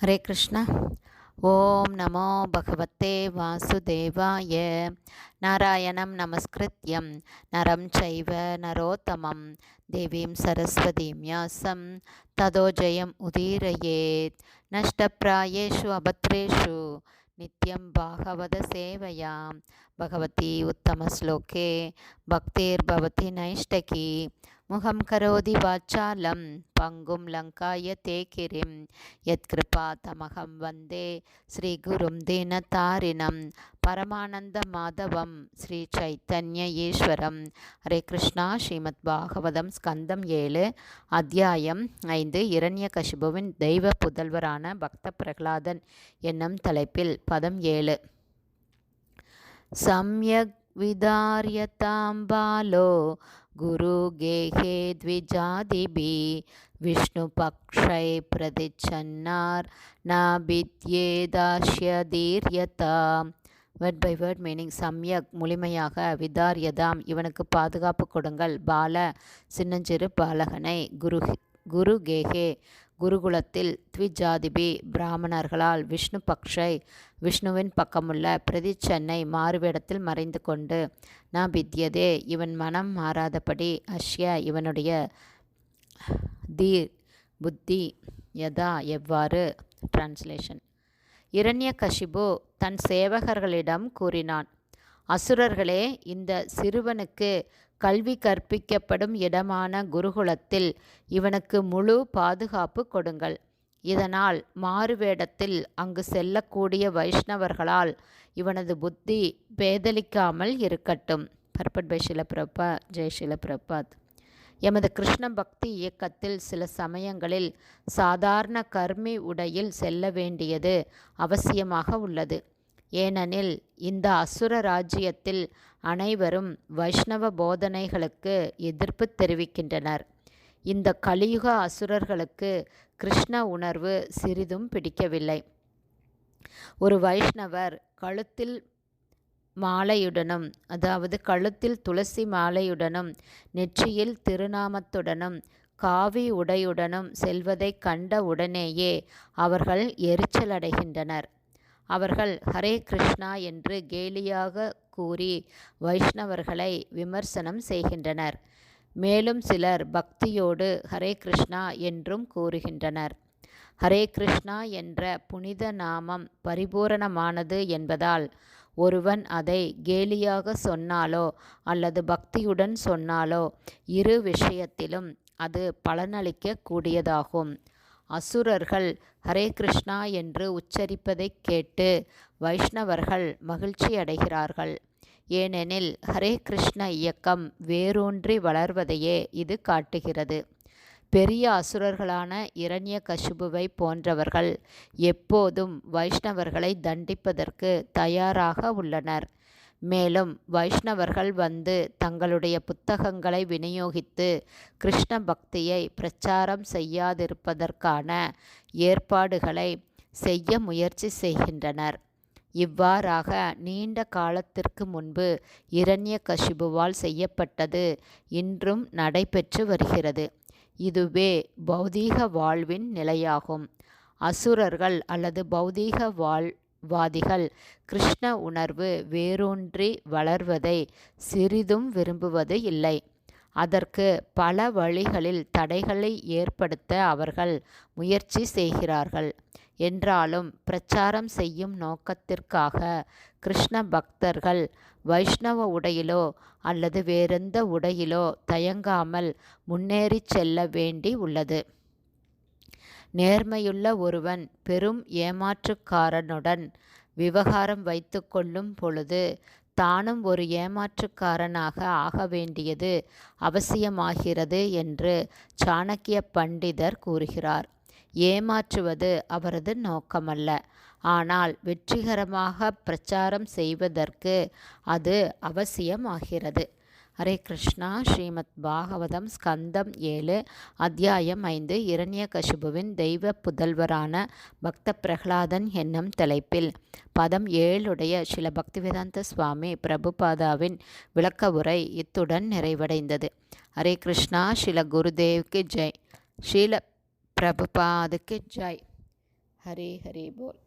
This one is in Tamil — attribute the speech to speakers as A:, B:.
A: ஹரே கிருஷ்ணா. ஓம் நமோ பகவத்தே வாசுதேவாய. நாராயணம் நமஸ்கிருத்யம். நரம் சைவ நரோத்தமம். தேவீம் சரஸ்வதீம் யாசம். ததோ ஜெயம் உதீரயேத் நஷ்டப்பிராயேஷு அபத்ரேஷு. நித்யம் பாகவத சேவையா பகவதி உத்தம ஸ்லோகே. உத்தமஸ்லோகே பக்திர்பவதி நைஷ்டகி. முகம் கரோதி வாச்சாலம் பங்கும் லங்காய தேகிரிம் யத்கிருபா தமகம் வந்தே ஸ்ரீகுரும் தீனதாரிணம் பரமானந்த மாதவம் ஸ்ரீ சைத்தன்ய ஈஸ்வரம். ஹரே கிருஷ்ணா ஸ்ரீமத் பாகவதம் ஸ்கந்தம் ஏழு அத்தியாயம் ஐந்து இரண்ய கசிபுவின் தெய்வ புதல்வரான பக்த பிரகலாதன் என்னும் தலைப்பில் பதம் ஏழு. சம்யக் விதாரியதாம் பாலோ गुरुगेहे द्विजादिभिः विष्णुपक्षै प्रतिच्छन्नार् न வித்யேதாஷ்யதீரியதா வேர்ட் பை வேர்ட் மீனிங் சம்யக் முழுமையாக விதாரியதாம் இவனுக்கு பாதுகாப்பு கொடுங்கள் பால சின்னஞ்சிறு பாலகனை குரு குரு கேகே குருகுலத்தில் த்விஜாதிபி பிராமணர்களால் விஷ்ணு பக்ஷை விஷ்ணுவின் பக்கமுள்ள பிரதிச்சென்னை மாறுவேடத்தில் மறைந்து கொண்டு நான் வித்தியதே இவன் மனம் மாறாதபடி அஷ்ய இவனுடைய தீர் புத்தி யதா எவ்வாறு டிரான்ஸ்லேஷன் இரண்ய கஷிபு தன் சேவகர்களிடம் கூறினான் அசுரர்களே இந்த சிறுவனுக்கு கல்வி கற்பிக்கப்படும் இடமான குருகுலத்தில் இவனுக்கு முழு பாதுகாப்பு கொடுங்கள். இதனால் மாறுவேடத்தில் அங்கு செல்லக்கூடிய வைஷ்ணவர்களால் இவனது புத்தி பேதலிக்காமல் இருக்கட்டும். Purport by Srila Prabhupada. Jai Srila Prabhupada. எமது கிருஷ்ண பக்தி இயக்கத்தில் சில சமயங்களில் சாதாரண கர்மி உடையில் செல்ல வேண்டியது அவசியமாக உள்ளது. ஏனெனில் இந்த அசுர ராஜ்யத்தில் அனைவரும் வைஷ்ணவ போதனைகளுக்கு எதிர்ப்பு தெரிவிக்கின்றனர். இந்த கலியுக அசுரர்களுக்கு கிருஷ்ண உணர்வு சிறிதும் பிடிக்கவில்லை. ஒரு வைஷ்ணவர் கழுத்தில் மாலையுடனும் அதாவது கழுத்தில் துளசி மாலையுடனும் நெற்றியில் திருநாமத்துடனும் காவி உடையுடனும் செல்வதை கண்ட உடனேயே அவர்கள் எரிச்சலடைகின்றனர். அவர்கள் ஹரே கிருஷ்ணா என்று கேலியாக கூறி வைஷ்ணவர்களை விமர்சனம் செய்கின்றனர். மேலும் சிலர் பக்தியோடு ஹரே கிருஷ்ணா என்றும் கூறுகின்றனர். ஹரே கிருஷ்ணா என்ற புனித நாமம் பரிபூரணமானது என்பதால் ஒருவன் அதை கேலியாக சொன்னாலோ அல்லது பக்தியுடன் சொன்னாலோ இரு விஷயத்திலும் அது பலனளிக்க கூடியதாகும் அசுரர்கள் ஹரே கிருஷ்ணா என்று உச்சரிப்பதைக் கேட்டு வைஷ்ணவர்கள் மகிழ்ச்சி அடைகிறார்கள் ஏனெனில் ஹரே கிருஷ்ண இயக்கம் வேரூன்றி வளர்வதையே இது காட்டுகிறது. பெரிய அசுரர்களான இரண்ய கசுபுவை போன்றவர்கள் எப்போதும் வைஷ்ணவர்களை தண்டிப்பதற்கு தயாராக உள்ளனர். மேலும் வைஷ்ணவர்கள் வந்து தங்களுடைய புத்தகங்களை விநியோகித்து கிருஷ்ண பக்தியை பிரச்சாரம் செய்யாதிருப்பதற்கான ஏற்பாடுகளை செய்ய முயற்சி செய்கின்றனர். இவ்வாறாக நீண்ட காலத்திற்கு முன்பு இரண்ய கஷிபுவால் செய்யப்பட்டது இன்றும் நடைபெற்று வருகிறது. இதுவே பௌதீக வாழ்வின் நிலையாகும். அசுரர்கள் அல்லது பௌதீக வாழ் வாதிகள். கிருஷ்ண உணர்வு வேரூன்றி வளர்வதை சிறிதும் விரும்புவது இல்லை. அதற்கு பல வழிகளில் தடைகளை ஏற்படுத்த அவர்கள் முயற்சி செய்கிறார்கள். என்றாலும் பிரச்சாரம் செய்யும் நோக்கத்திற்காக கிருஷ்ண பக்தர்கள் வைஷ்ணவ உடையிலோ அல்லது வேறெந்த உடையிலோ தயங்காமல் முன்னேறி செல்ல வேண்டி உள்ளது. நேர்மையுள்ள ஒருவன் பெரும் ஏமாற்றுக்காரனுடன் விவகாரம் வைத்து கொள்ளும் பொழுது தானும் ஒரு ஏமாற்றுக்காரனாக ஆக வேண்டியது அவசியமாகிறது என்று சாணக்கிய பண்டிதர் கூறுகிறார். ஏமாற்றுவது அவரது நோக்கமல்ல. ஆனால் வெற்றிகரமாக பிரச்சாரம் செய்வதற்கு அது அவசியமாகிறது. ஹரே கிருஷ்ணா ஸ்ரீமத் பாகவதம் ஸ்கந்தம் ஏழு அத்தியாயம் ஐந்து இரண்ய கசுபுவின் தெய்வ புதல்வரான பக்த பிரகலாதன் என்னும் தலைப்பில். பதம் ஏழுடைய சில பக்திவேதாந்த சுவாமி பிரபுபாதாவின் விளக்க உரை இத்துடன் நிறைவடைந்தது. ஹரே கிருஷ்ணா ஸ்ரீல குருதேவ்க்கு ஜெய். ஸ்ரீல பிரபுபாதுக்கு ஜெய். ஹரே ஹரே போல்.